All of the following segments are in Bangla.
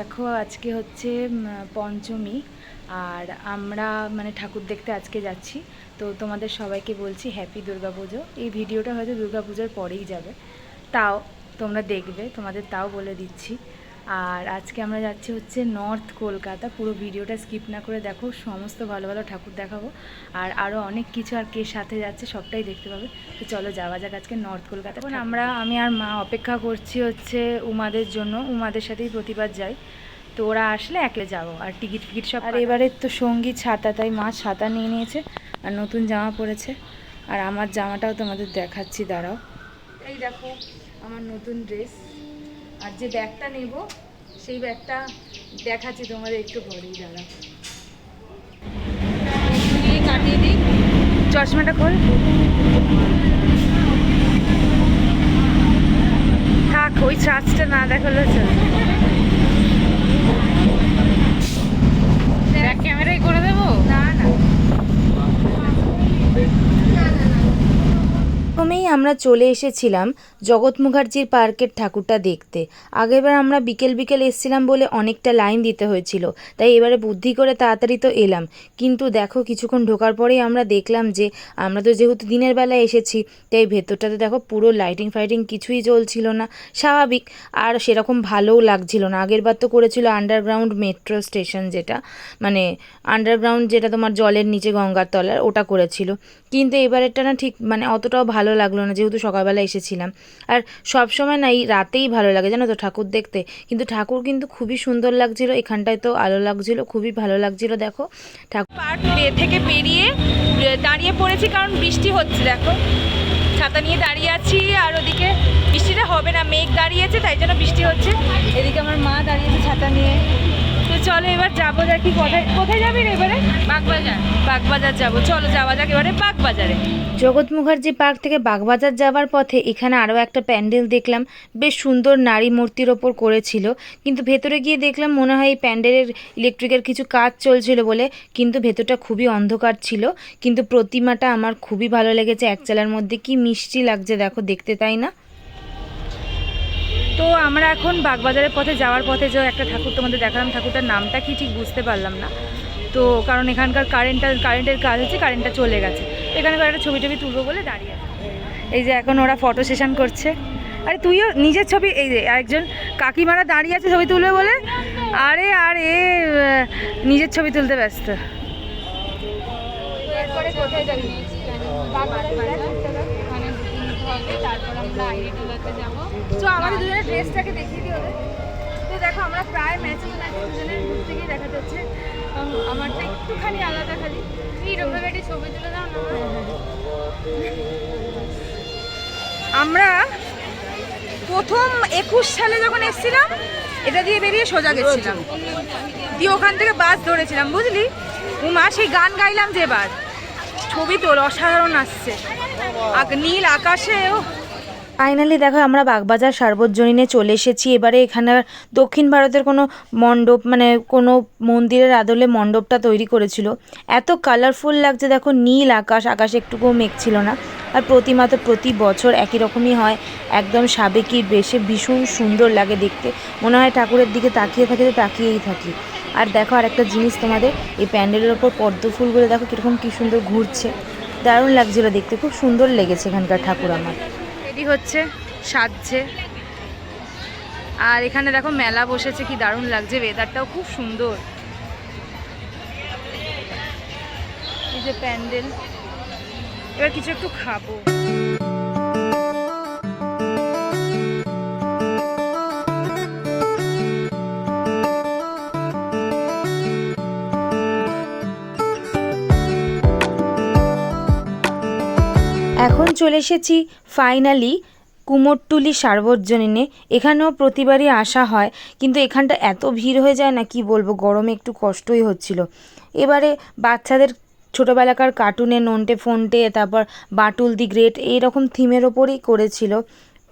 দেখো, আজকে হচ্ছে পঞ্চমী। আর আমরা মানে ঠাকুর দেখতে আজকে যাচ্ছি। তো তোমাদের সবাইকে বলছি হ্যাপি দুর্গা পুজো এই ভিডিওটা হয়তো দুর্গাপুজোর পরেই যাবে। তাও তোমরা দেখবে, তোমাদের তাও বলে দিচ্ছি। আর আজকে আমরা যাচ্ছি হচ্ছে নর্থ কলকাতা। পুরো ভিডিওটা স্কিপ না করে দেখো সমস্ত ভালো ভালো ঠাকুর দেখাবো। আর আরও অনেক কিছু আর কে সাথে যাচ্ছে সবটাই দেখতে পাবে। তো চলো যাওয়া যাক আজকে নর্থ কলকাতা। এখন আমরা আমি আর মা অপেক্ষা করছি হচ্ছে উমাদের জন্য। উমাদের সাথেই প্রতিবাদ যাই। তো ওরা আসলে একে যাব। আর টিকিট ফিকিট সব আর এবারে তো সঙ্গী ছাতা তাই মা ছাতা নিয়ে নিয়েছে। আর নতুন জামা পরেছে। আর আমার জামাটাও তোমাদের দেখাচ্ছি দাঁড়াও। এই দেখো আমার নতুন ড্রেস আর যে ব্যাগটা নেব, সেই ব্যাগটা দেখাচ্ছি তোমাদের একটু পরেই দাঁড়া কাটিয়ে দিই। চশমাটা খোল। থাক, ওই চার্জটা না দেখাল চলবে ব্যাক ক্যামেরাই করে দেবো না না প্রথমেই আমরা চলে এসেছিলাম জগৎ মুখার্জির পার্কের ঠাকুরটা দেখতে। আগেরবার আমরা বিকেল বিকেল এসেছিলাম বলে অনেকটা লাইন দিতে হয়েছিল, তাই এবারে বুদ্ধি করে তাড়াতাড়ি তো এলাম। কিন্তু দেখো কিছুক্ষণ ঢোকার পরেই আমরা দেখলাম যে আমরা তো যেহেতু দিনের বেলায় এসেছি, তাই ভেতরটাতে দেখো পুরো লাইটিং ফাইটিং কিছুই চলছিল না, স্বাভাবিক। আর সেরকম ভালোও লাগছিল না। আগেরবার তো করেছিল আন্ডারগ্রাউন্ড মেট্রো স্টেশন যেটা মানে আন্ডারগ্রাউন্ড যেটা তোমার জলের নিচে গঙ্গার তলার, ওটা করেছিল। কিন্তু এবারেরটা না ঠিক মানে অতটাও ভালো লাগল না, যেহেতু সকালবেলা এসেছিলাম। আর সব সময় না, এই রাতেই ভালো লাগে, জানো তো, ঠাকুর দেখতে। কিন্তু ঠাকুর কিন্তু খুবই সুন্দর লাগছিল, এখানটায় তো আলো লাগছিল, খুবই ভালো লাগছিল, দেখো। ঠাকুর পার্ক থেকে পেরিয়ে দাঁড়িয়ে পড়েছি, কারণ বৃষ্টি হচ্ছে, দেখো। ছাতা নিয়ে দাঁড়িয়ে আছি, আর ওদিকে বৃষ্টিটা হবে না, মেঘ দাঁড়িয়েছে, তাই জন্য বৃষ্টি হচ্ছে। এদিকে আমার মা দাঁড়িয়েছে ছাতা নিয়ে। চলো এবার যাব দেখি কোথায় কোথায় যাবি রে এবারে? বাগবাজার। বাগবাজার যাব। চলো যাওয়া যাক এবারে বাগবাজারে। জগৎ মুখার্জি পার্ক থেকে বাগবাজার যাওয়ার পথে এখানে আরও একটা প্যান্ডেল দেখলাম। বেশ সুন্দর নারী মূর্তির ওপর করেছিল। কিন্তু ভেতরে গিয়ে দেখলাম মনে হয় এই প্যান্ডেলের ইলেকট্রিকের কিছু কাজ চলছিল বলে। কিন্তু ভেতরটা খুবই অন্ধকার ছিল। কিন্তু প্রতিমাটা আমার খুবই ভালো লেগেছে। এক চালার মধ্যে কি মিষ্টি লাগছে দেখো দেখতে তাই না? তো আমরা এখন বাগবাজারের পথে, যাওয়ার পথে যে একটা ঠাকুর তোমাদের দেখালাম, ঠাকুরটার নামটা কি ঠিক বুঝতে পারলাম না। তো কারণ এখানকার কারেন্টটা কারেন্টের কাজ হচ্ছে কারেন্টটা চলে গেছে। এখানে একটা ছবি টবি তুলবো বলে দাঁড়িয়ে আছে। এই যে এখন ওরা ফটো সেশন করছে। আরে তুইও নিজের ছবি, এই যে আরেকজন কাকিমারা দাঁড়িয়ে আছে ছবি তুলবে বলে? আরে, আর এ নিজের ছবি তুলতে ব্যস্ত। কোথায় যাবি ওখানে বুকিং হবে তারপর আমরা তো আমাদের দুজনের ড্রেসটাকে ওদের। তো দেখো, আমরা প্রায় একটুখানি আলাদা খালি। ছবি তুলে দাও না? আমরা প্রথম একুশ সালে যখন এসেছিলাম, এটা দিয়ে বেরিয়ে সোজা গেছিলাম। দিয়ে ওখান থেকে বাস ধরেছিলাম, বুঝলি? উমা, সেই গান গাইলাম যে এবার। ছবি তোর, অসাধারণ আসছে। নীল আকাশেও ফাইনালি দেখো আমরা বাগবাজার সার্বজনীনে চলে এসেছি। এবারে এখানে দক্ষিণ ভারতের কোনো মণ্ডপ মানে কোনো মন্দিরের আদলে মণ্ডপটা তৈরি করেছিল। এত কালারফুল লাগছে, দেখো নীল আকাশ, আকাশে একটুকুও মেঘ ছিল না। আর প্রতিমা তো প্রতি বছর একই রকমই হয়, একদম সাবেকি বেশে ভীষণ সুন্দর লাগে দেখতে। মনে হয় ঠাকুরের দিকে তাকিয়ে থাকি তো তাকিয়েই থাকি। আর দেখো আর একটা জিনিস তোমাদের, এই প্যান্ডেলের ওপর পদ্ম ফুলগুলো দেখো কীরকম কী সুন্দর ঘুরছে। দারুণ লাগছিল দেখতে, খুব সুন্দর লেগেছে এখানকার ঠাকুর আমার। রেডি হচ্ছে, সাজছে। আর এখানে দেখো মেলা বসেছে, কি দারুণ লাগছে। ওয়েদারটাও খুব সুন্দর। এই যে প্যান্ডেল। এবার কিছু একটু খাব। এখন চলে এসেছি ফাইনালি কুমোরটুলি সার্বজনীনে এখানেও প্রতিবারই আসা হয়, কিন্তু এখানটা এত ভিড় হয়ে যায় না, কি বলব, গরমে একটু কষ্টই হচ্ছিল। এবারে বাচ্চাদের ছোটোবেলাকার কার্টুনে নন্টে ফন্টে, তারপর বাটুল দি গ্রেট, এইরকম থিমের ওপরেই করেছিল।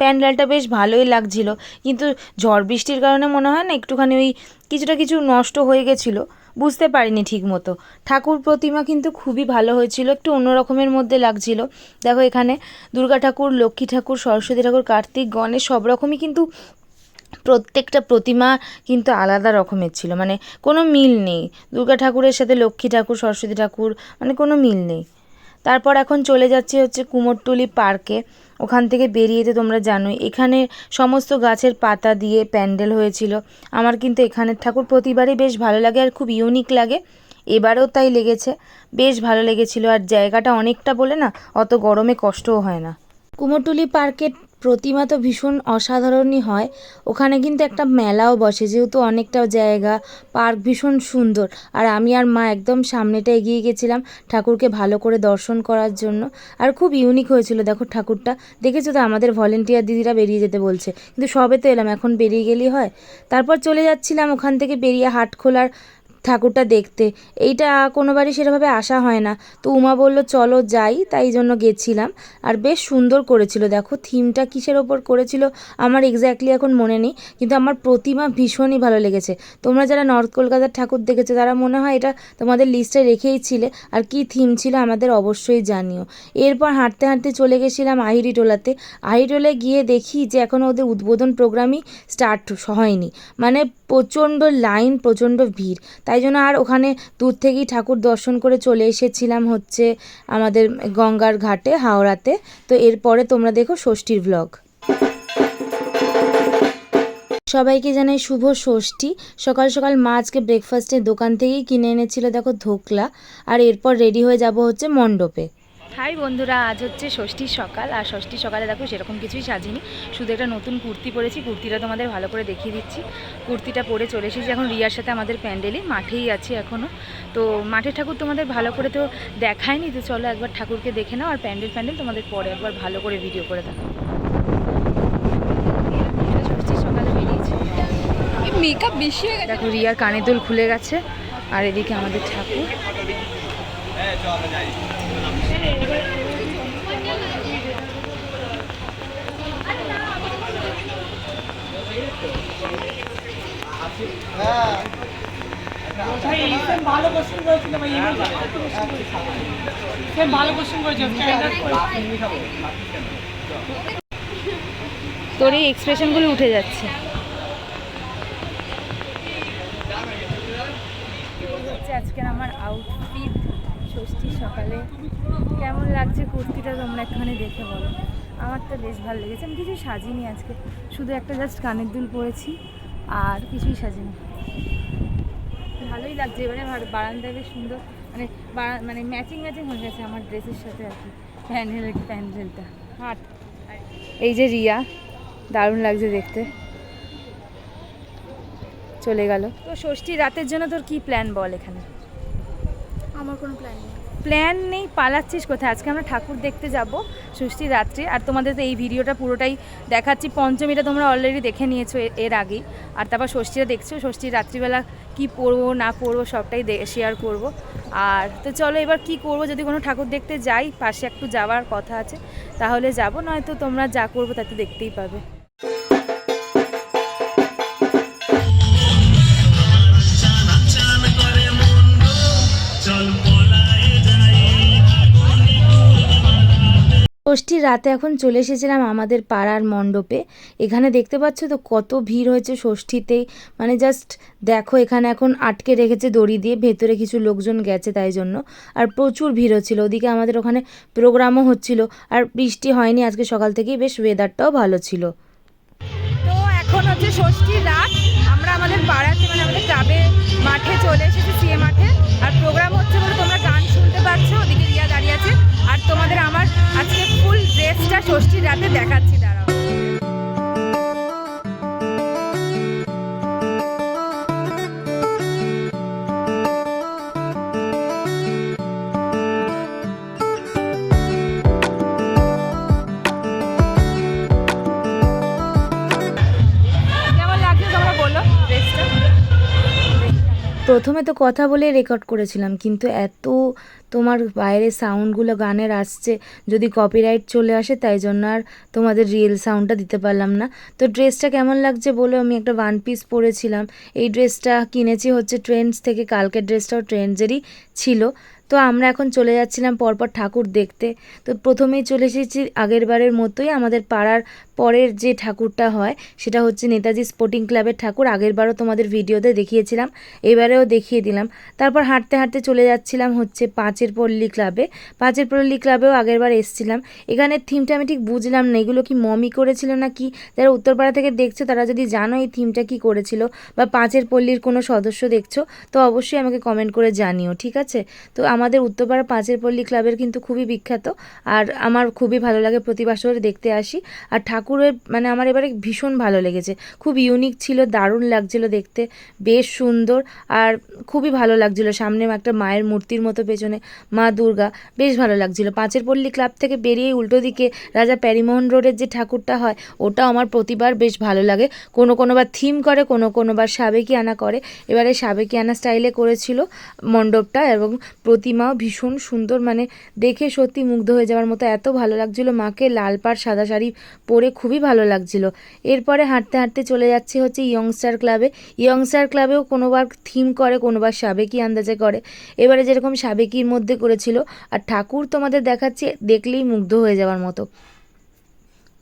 প্যান্ডেলটা বেশ ভালোই লাগছিল, কিন্তু ঝড় বৃষ্টির কারণে মনে হয় না, একটুখানি ওই কিছুটা কিছু নষ্ট হয়ে গেছিল। বুঝতে পারিনি ঠিক মতো ঠাকুর প্রতিমা কিন্তু খুবই ভালো হয়েছিল, একটু অন্যরকমের মধ্যে লাগছিল। দেখো এখানে দুর্গা ঠাকুর, লক্ষ্মী ঠাকুর, সরস্বতী ঠাকুর, কার্তিক, গণেশ, সব রকমই কিন্তু প্রত্যেকটা প্রতিমা কিন্তু আলাদা রকমের ছিল। মানে কোনো মিল নেই। দুর্গা ঠাকুরের সাথে লক্ষ্মী ঠাকুর, সরস্বতী ঠাকুর মানে কোনো মিল নেই। তারপর এখন চলে যাচ্ছি হচ্ছে কুমোরটুলি পার্কে। ওখান থেকে বেরিয়ে তো তোমরা জানোই, এখানে সমস্ত গাছের পাতা দিয়ে প্যান্ডেল হয়েছিল। আমার কিন্তু এখানের ঠাকুর প্রতিবারই বেশ ভালো লাগে আর খুব ইউনিক লাগে। এবারেও তাই লেগেছে, বেশ ভালো লেগেছিল। আর জায়গাটা অনেকটা বলে না, অত গরমে কষ্টও হয় না। কুমোরটুলি পার্কের প্রতিমা তো ভীষণ অসাধারণই হয়। ওখানে কিন্তু একটা মেলাও বসে, যেহেতু অনেকটা জায়গা, পার্ক ভীষণ সুন্দর। আর আমি আর মা একদম সামনেটা এগিয়ে গেছিলাম ঠাকুরকে ভালো করে দর্শন করার জন্য। আর খুব ইউনিক হয়েছিল, দেখো ঠাকুরটা। দেখেছ তো আমাদের ভলেন্টিয়ার দিদিরা বেরিয়ে যেতে বলছে। কিন্তু সবে তো এলাম, এখন বেরিয়ে গেলেই হয়। তারপর চলে যাচ্ছিলাম ওখান থেকে বেরিয়ে হাট খোলার ঠাকুরটা দেখতে। এইটা কোনো কোনোবারই সেরকমভাবে আসা হয় না। তো উমা বলল, চলো যাই। তাই জন্য গেছিলাম। আর বেশ সুন্দর করেছিল। দেখো, থিমটা কিসের ওপর করেছিল আমার এক্স্যাক্টলি এখন মনে নেই। কিন্তু আমার প্রতিমা ভীষণই ভালো লেগেছে। তোমরা যারা নর্থ কলকাতার ঠাকুর দেখেছ, তারা মনে হয় এটা তোমাদের লিস্টে রেখেই ছিলে। আর কি থিম ছিল আমাদের অবশ্যই জানিও। এরপর হাঁটতে হাঁটতে চলে গেছিলাম আহিরিটোলাতে। আহিরিটোলায় গিয়ে দেখি যে এখনও ওদের উদ্বোধন প্রোগ্রামই স্টার্ট হয়নি। মানে প্রচণ্ড লাইন প্রচণ্ড ভিড়। তাই জন্য আর ওখানে দূর থেকেই ঠাকুর দর্শন করে চলে এসেছিলাম হচ্ছে আমাদের গঙ্গার ঘাটে, হাওড়াতে। তো এরপরে তোমরা দেখো ষষ্ঠীর ব্লগ সবাইকে জানাই শুভ ষষ্ঠী। সকাল সকাল মা আজকে ব্রেকফাস্টের দোকান থেকেই কিনে এনেছিল, দেখো ধোকলা। আর এরপর রেডি হয়ে যাব হচ্ছে মণ্ডপে। হাই বন্ধুরা আজ হচ্ছে ষষ্ঠীর সকাল আর ষষ্ঠীর সকালে দেখো সেরকম কিছুই সাজিনি। শুধু একটা নতুন কুর্তি পরেছি কুর্তিটা তোমাদের ভালো করে দেখিয়ে দিচ্ছি। কুর্তিটা পরে চলে এসেছি এখন রিয়ার সাথে আমাদের প্যান্ডেলে মাঠেই আছি এখনও তো মাঠের ঠাকুর তোমাদের ভালো করে তো দেখায়নি তো চলো একবার ঠাকুরকে দেখে নাও আর প্যান্ডেল প্যান্ডেল তোমাদের পরে একবার ভালো করে ভিডিও করে দেখো ষষ্ঠীর সকালে বেরিয়েছি। মেকআপ বেশি হয়ে গেছে। দেখো রিয়ার কানের দুল খুলে গেছে আর এদিকে আমাদের ঠাকুর। ভালো তোর এই এক্সপ্রেশনগুলো উঠে যাচ্ছে। আজকের আমার আউটফিট ষষ্ঠী সকালে। কেমন লাগছে কুর্তিটা তোমরা একখানে দেখে বলো। আমার তো বেশ ভালো লেগেছে। আমি কিছু সাজিনি আজকে। শুধু একটা জাস্ট কানের দুল পরেছি। আর কিছুই সাজিনি। ভালোই লাগছে এবারে বারান্দায় বেশ সুন্দর মানে বারা- মানে ম্যাচিং ম্যাচিং হয়ে গেছে আমার ড্রেসের সাথে আর কি প্যান্ডেল প্যান্ডেলটা। হাট। এই যে রিয়া দারুণ লাগছে দেখতে। চলে গেল। তো ষষ্ঠী রাতের জন্য তোর কি প্ল্যান বল এখানে? আমার কোনো প্ল্যান নেই। প্ল্যান নেই, পালাচ্ছিস কোথায়? আজকে আমরা ঠাকুর দেখতে যাব ষষ্ঠী রাত্রে। আর তোমাদের তো এই ভিডিওটা পুরোটাই দেখাচ্ছি। পঞ্চমীটা তোমরা অলরেডি দেখে নিয়েছো এর আগেই। আর তারপর ষষ্ঠীটা দেখছ, ষষ্ঠীর রাত্রিবেলা কি পরবো না পরবো সবটাই শেয়ার করব। আর তো চলো এবার কি করব, যদি কোনো ঠাকুর দেখতে যাই, পাশে একটু যাওয়ার কথা আছে, তাহলে যাব। নয়তো তোমরা যা করব তাতে দেখতেই পাবে। ষষ্ঠীর রাতে এখন চলে এসেছিলাম আমাদের পাড়ার মণ্ডপে। এখানে দেখতে পাচ্ছ তো কত ভিড় হয়েছে ষষ্ঠীতেই। মানে জাস্ট দেখো, এখানে এখন আটকে রেখেছে দড়ি দিয়ে, ভেতরে কিছু লোকজন গেছে তাই জন্য। আর প্রচুর ভিড় হচ্ছিল। ওদিকে আমাদের ওখানে প্রোগ্রামও হচ্ছিল। আর বৃষ্টি হয়নি, আজকে সকাল থেকেই বেশ ওয়েদারটাও ভালো ছিল। তো এখন হচ্ছে ষষ্ঠীর রাত। আমরা আমাদের পাড়াতে মানে আমাদের ক্লাবে মাঠে চলে এসেছি, সিএ মাঠে। আর প্রোগ্রাম হচ্ছে বলে তোমরা গান শুনতে পাচ্ছ। ওদিকে রিয়া দাঁড়িয়ে আছে। আর তোমাদের আমার আজকে ড্রেসটা ষষ্ঠীর রাতে দেখাচ্ছি প্রথমে তো কথা বলে রেকর্ড করেছিলাম কিন্তু এত তোমার বাইরে সাউন্ডগুলো গানের আসছে, যদি কপিরাইট চলে আসে তাই জন্য আর তোমাদের রিয়েল সাউন্ডটা দিতে পারলাম না। তো ড্রেসটা কেমন লাগছে বলে আমি একটা ওয়ান পিস পরেছিলাম। এই ড্রেসটা কিনেছি হচ্ছে ট্রেন্ডস থেকে, কালকের ড্রেসটাও ট্রেন্ডসেরই ছিল। তো আমরা এখন চলে যাচ্ছিলাম পরপর ঠাকুর দেখতে। তো প্রথমেই চলে এসেছি আগের বারের মতোই আমাদের পাড়ার পরের যে ঠাকুরটা হয়, সেটা হচ্ছে নেতাজি স্পোর্টিং ক্লাবের ঠাকুর। আগেরবারও তোমাদের ভিডিওতে দেখিয়েছিলাম, এবারেও দেখিয়ে দিলাম। তারপর হাঁটতে হাঁটতে চলে যাচ্ছিলাম হচ্ছে পাঁচের পল্লী ক্লাবে। পাঁচের পল্লী ক্লাবেও আগেরবার এসেছিলাম। এখানে থিমটা আমি ঠিক বুঝলাম না, এগুলো কি মমি করেছিল না কি যারা উত্তরপাড়া থেকে দেখছ, তারা যদি জানো এই থিমটা কি করেছিল বা পাঁচের পল্লীর কোনো সদস্য দেখছ, তো অবশ্যই আমাকে কমেন্ট করে জানিও, ঠিক আছে? তো আমাদের উত্তরপাড়া পাঁচের পল্লী ক্লাবের কিন্তু খুবই বিখ্যাত, আর আমার খুবই ভালো লাগে প্রতি বছর দেখতে আসি। আর ঠাকুরের মানে আমার এবারে ভীষণ ভালো লেগেছে। খুব ইউনিক ছিল, দারুণ লাগছিল দেখতে, বেশ সুন্দর, আর খুবই ভালো লাগছিল সামনে একটা মায়ের মূর্তির মতো পেছনে। মা দুর্গা, বেশ ভালো লাগছিল। পাঁচের পল্লী ক্লাব থেকে বেরিয়ে উল্টো দিকে রাজা প্যারিমোহন রোডের যে ঠাকুরটা হয়, ওটা আমার প্রতিবার বেশ ভালো লাগে। কোনো কোনো বার থিম করে, কোনো কোনো বার সাবেকি আনা করে। এবারে সাবেকি আনা স্টাইলে করেছিল মণ্ডপটা এবং প্রতিমাও ভীষণ সুন্দর। মানে দেখে সত্যি মুগ্ধ হয়ে যাওয়ার মতো এত ভালো লাগছিল। মাকে লাল পাড়, সাদা শাড়ি পরে খুবই ভালো লাগছিল। এরপরে হাঁটতে হাঁটতে চলে যাচ্ছে হচ্ছে ইয়ংস্টার ক্লাবে ইয়ংস্টার ক্লাবেও কোনোবার থিম করে কোনোবার সাবেকি আন্দাজে করে। এবারে যেরকম সাবেকির মধ্যে করেছিল। আর ঠাকুর তোমাদের দেখাচ্ছে, দেখলেই মুগ্ধ হয়ে যাওয়ার মতো।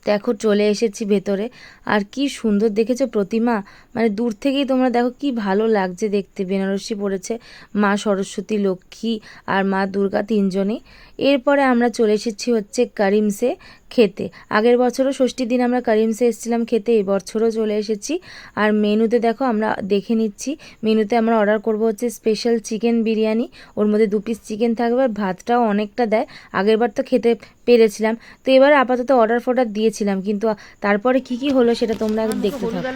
দেখো, চলে এসেছি ভেতরে। আর কি সুন্দর দেখেছ প্রতিমা? মানে দূর থেকেই তোমরা দেখো কি ভালো লাগছে দেখতে। বেনারসি পড়েছে মা সরস্বতী, লক্ষ্মী আর মা দুর্গা তিনজনেই। এরপরে আমরা চলে এসেছি হচ্ছে কারিমসে। খেতে। আগের বছরও ষষ্ঠীর দিন আমরা কারিমসে এসেছিলাম খেতে এই বছরও চলে এসেছি। আর মেনুতে দেখো আমরা দেখে নিচ্ছি। মেনুতে আমরা অর্ডার করব হচ্ছে স্পেশাল চিকেন বিরিয়ানি। ওর মধ্যে দু পিস চিকেন থাকবে আর ভাতটাও অনেকটা দেয়। আগেরবার তো খেতে পেরেছিলাম। তো এবার আপাতত অর্ডার ফর্ডার দিয়েছিলাম কিন্তু তারপরে কি কি হলো সেটা তোমরা দেখতে থাকো।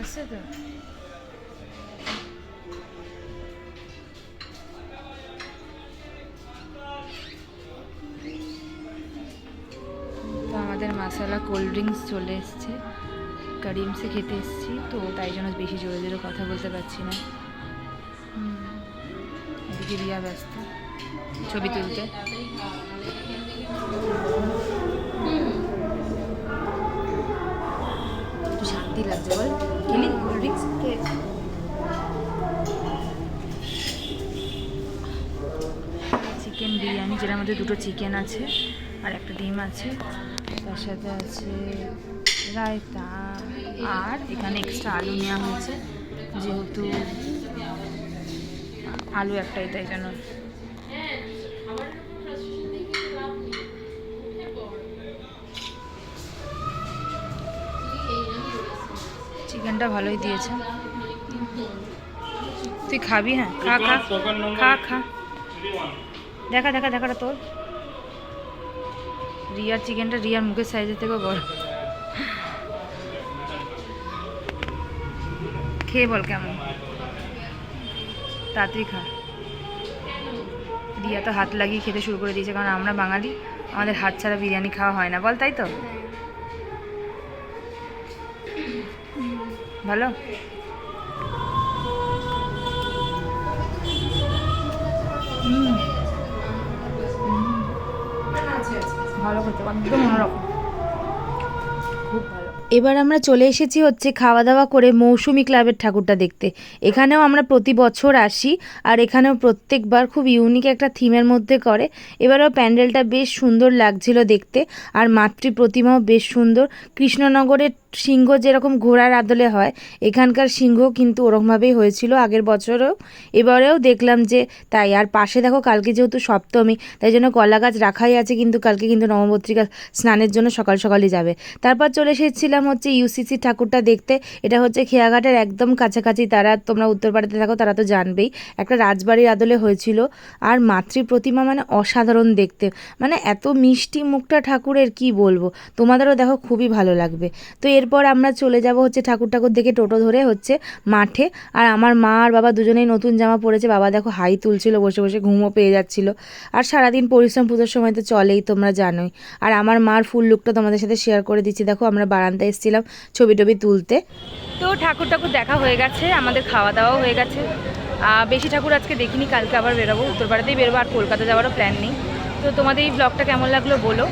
আসছে তো? আমাদের মশালা কোল্ড ড্রিঙ্কস চলে এসছে। কারিমসে খেতে এসেছি তো তাই জন্য বেশি জোরে জোরে কথা বলতে পারছি না। এদিকে রিয়া ব্যস্ত। ছবি তুলতে। একটু শান্তি লাগছে বল। খেলি? কোল্ড ড্রিঙ্কস চিকেন বিরিয়ানি যেটার মধ্যে দুটো চিকেন আছে আর একটা ডিম আছে। তার সাথে আছে রায়তা আর এখানে এক্সট্রা আলু নেওয়া হয়েছে যেহেতু আলু একটাই তাই জন্য। চিকেনটা ভালোই দিয়েছে। তুই খাবি হ্যাঁ খা খা খা খা। দেখা দেখা দেখাটা তোর। রিয়ার চিকেনটা রিয়ার মুখের সাইজের থেকেও বড়। খেয়ে বল কেমন? তাড়াতাড়ি খা। রিয়া তো হাত লাগিয়ে খেতে শুরু করে দিয়েছে, কারণ আমরা বাঙালি, আমাদের হাত ছাড়া বিরিয়ানি খাওয়া হয় না। বল, তাই তো? ভালো? হুম। ভালো খেতে একদম অন্যরকম। এবার আমরা চলে এসেছি হচ্ছে খাওয়া দাওয়া করে মৌসুমি ক্লাবের ঠাকুরটা দেখতে। এখানেও আমরা প্রতি বছর আসি আর এখানেও প্রত্যেকবার খুব ইউনিক একটা থিমের মধ্যে করে। এবারও প্যান্ডেলটা বেশ সুন্দর লাগছিল দেখতে আর মাতৃ প্রতিমাও বেশ সুন্দর। কৃষ্ণনগরের সিংহ যেরকম ঘোড়ার আদলে হয়, এখানকার সিংহ কিন্তু ওরকমভাবেই হয়েছিল আগের বছরেও। এবারেও দেখলাম যে তাই, আর পাশে দেখো কালকে যেহেতু সপ্তমী, তাই জন্য কলা গাছ রাখাই আছে, কিন্তু কালকে কিন্তু নবপত্রিকা স্নানের জন্য সকাল সকালই যাবে। তারপর চলে এসেছিলাম হচ্ছে ইউসিসি ঠাকুরটা দেখতে, এটা হচ্ছে খেয়াঘাটের একদম কাছাকাছি, তারা তোমরা উত্তরপাড়াতে থাকো, তারা তো জানবেই, একটা রাজবাড়ির আদলে হয়েছিল। আর মাতৃ প্রতিমা মানে অসাধারণ দেখতে মানে এত মিষ্টি মুখটা ঠাকুরের, কি বলব? তোমাদেরও দেখো খুবই ভালো লাগবে। তো এরপর আমরা চলে যাব হচ্ছে ঠাকুর ঠাকুর দেখে টোটো ধরে হচ্ছে মাঠে। আর আমার মা আর বাবা দুজনেই নতুন জামা পরেছে। বাবা দেখো হাই তুলছিল, বসে বসে ঘুমও পেয়ে যাচ্ছিল। আর সারাদিন পরিশ্রম পুজোর সময় তো চলেই, তোমরা জানোই। আর আমার মার ফুল লুকটা তোমাদের সাথে শেয়ার করে দিচ্ছি। দেখো আমরা বারান্দায় এসেছিলাম ছবি টবি তুলতে। তো ঠাকুর ঠাকুর দেখা হয়ে গেছে, আমাদের খাওয়া দাওয়াও হয়ে গেছে। বেশি ঠাকুর আজকে দেখিনি, কালকে আবার বেরোবো। উত্তরপাড়াতেই বেরোবো, আর কলকাতা যাওয়ারও প্ল্যান নেই। তো তোমাদের এই ব্লগটা কেমন লাগল বলো।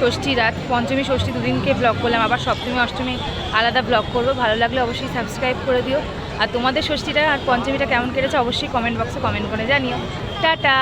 ষষ্ঠী রাত, পঞ্চমী ষষ্ঠী দুদিনকে ব্লগ করলাম, আবার সপ্তমী, অষ্টমী আলাদা ব্লগ করব। ভালো লাগলে অবশ্যই সাবস্ক্রাইব করে দিও। আর তোমাদের ষষ্ঠীটা আর পঞ্চমীটা কেমন কেটেছে অবশ্যই কমেন্ট বক্সে কমেন্ট করে জানিও। টাটা!